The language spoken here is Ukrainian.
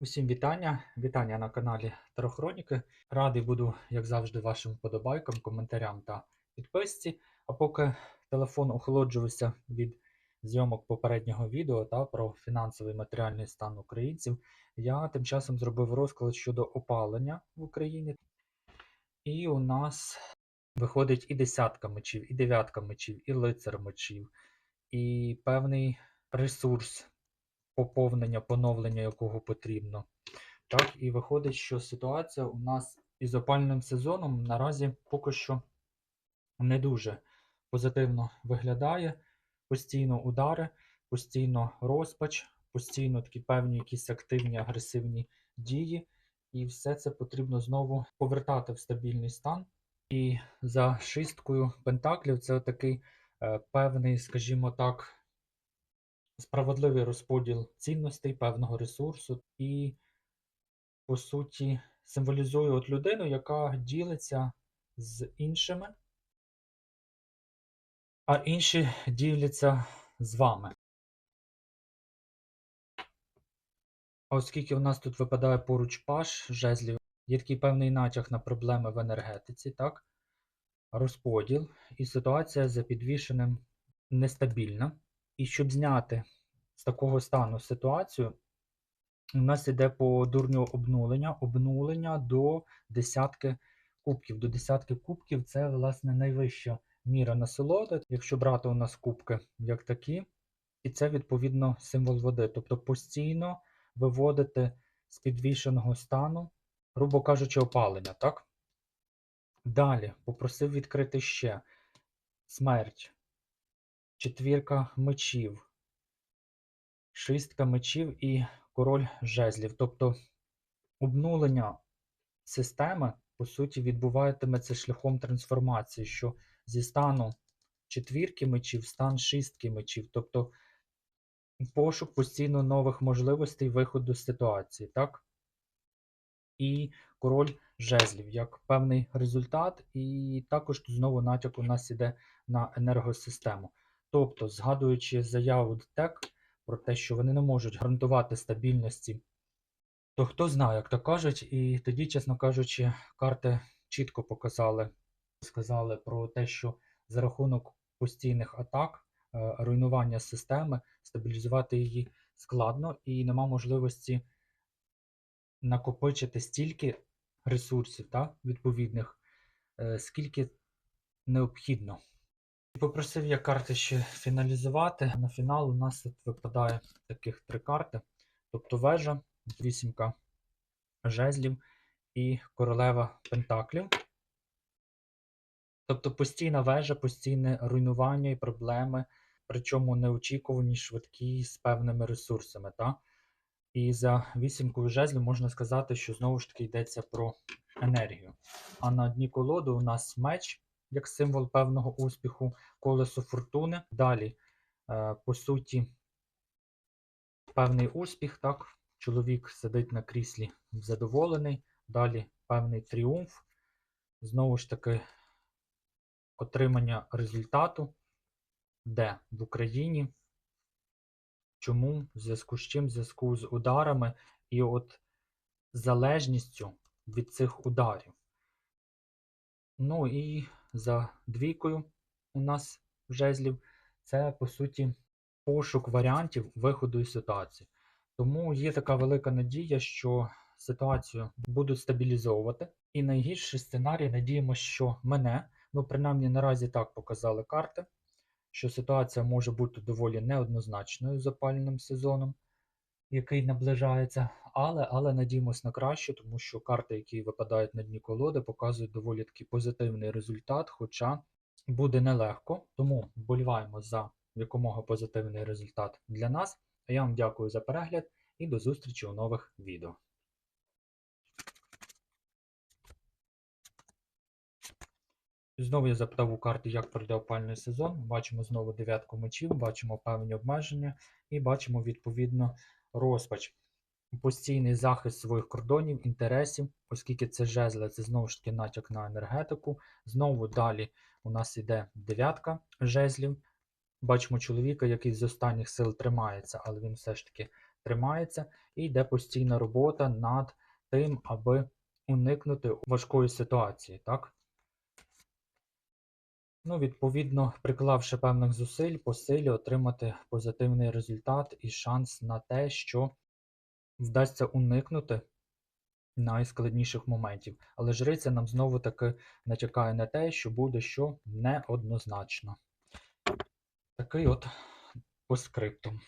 Усім вітання! Вітання на каналі Тарохроніки. Радий буду, як завжди, вашим вподобайкам, коментарям та підписці. А поки телефон охолоджувався від зйомок попереднього відео та про фінансовий матеріальний стан українців, я тим часом зробив розклад щодо опалення в Україні. І у нас виходить і десятка мечів, і дев'ятка мечів, і лицар мечів, і певний ресурс поповнення, поновлення якого потрібно. Так, і виходить, що ситуація у нас із опальним сезоном наразі поки що не дуже позитивно виглядає. Постійно удари, постійно розпач, постійно такі певні якісь активні агресивні дії. І все це потрібно знову повертати в стабільний стан. І за шисткою пентаклів це такий е, певний, скажімо так, справедливий розподіл цінностей, певного ресурсу, і, по суті, символізує от людину, яка ділиться з іншими, а інші діляться з вами. Оскільки в нас тут випадає поруч паш жезлів, є такий певний натяг на проблеми в енергетиці, так? Розподіл, і ситуація за підвішеним нестабільна. І щоб зняти з такого стану ситуацію, у нас йде по дурню обнулення, обнулення до десятки кубків. До десятки кубків це, власне, найвища міра насолоди, якщо брати у нас кубки як такі, і це, відповідно, символ води. Тобто постійно виводити з підвішеного стану, грубо кажучи, опалення, так? Далі попросив відкрити ще смерть, четвірка мечів, шістка мечів і король жезлів. Тобто обнулення системи, по суті, відбуватиметься шляхом трансформації, що зі стану четвірки мечів стан шістки мечів. Тобто пошук постійно нових можливостей виходу з ситуації, так? І король жезлів як певний результат, і також знову натяк у нас іде на енергосистему. Тобто, згадуючи заяву ДТЕК про те, що вони не можуть гарантувати стабільності, то хто знає, як то кажуть, і тоді, чесно кажучи, карти чітко показали, сказали про те, що за рахунок постійних атак, е, руйнування системи, стабілізувати її складно і нема можливості накопичити стільки ресурсів та, відповідних, е, скільки необхідно. Попросив я карти ще фіналізувати. На фінал у нас тут випадає таких три карти. Тобто вежа, вісімка жезлів і королева пентаклів. Тобто постійна вежа, постійне руйнування і проблеми, причому неочікувані, швидкі з певними ресурсами. Та? І за вісімкою жезлів можна сказати, що знову ж таки йдеться про енергію. А на дні колоду у нас меч як символ певного успіху, колесо фортуни. Далі, е, по суті, певний успіх, так? Чоловік сидить на кріслі задоволений. Далі певний тріумф. Знову ж таки, отримання результату, де в Україні. Чому? В зв'язку з чим? В зв'язку з ударами і от залежністю від цих ударів. Ну і за двійкою у нас жезлів це, по суті, пошук варіантів виходу із ситуації. Тому є така велика надія, що ситуацію будуть стабілізовувати. І найгірший сценарій, надіємося, що мене, ну, принаймні наразі так показали карти, що ситуація може бути доволі неоднозначною з опальним сезоном, який наближається. Але але надіємось на краще, тому що карти, які випадають на дні колоди, показують доволі такий позитивний результат, хоча буде нелегко. Тому вболіваємо за якомога позитивний результат для нас. А я вам дякую за перегляд і до зустрічі у нових відео. Знову я запитав у карти, як пройде опальний сезон. Бачимо знову дев'ятку мечів, бачимо певні обмеження і бачимо відповідно розпач. Постійний захист своїх кордонів, інтересів, оскільки це жезли, це знову ж таки натяк на енергетику. Знову далі у нас йде дев'ятка жезлів. Бачимо чоловіка, який з останніх сил тримається, але він все ж таки тримається і йде постійна робота над тим, аби уникнути важкої ситуації, так? Ну, відповідно, приклавши певних зусиль, по силі отримати позитивний результат і шанс на те, що вдасться уникнути найскладніших моментів. Але жриця нам знову таки натякає на те, що буде що неоднозначно. Такий от по скриптум.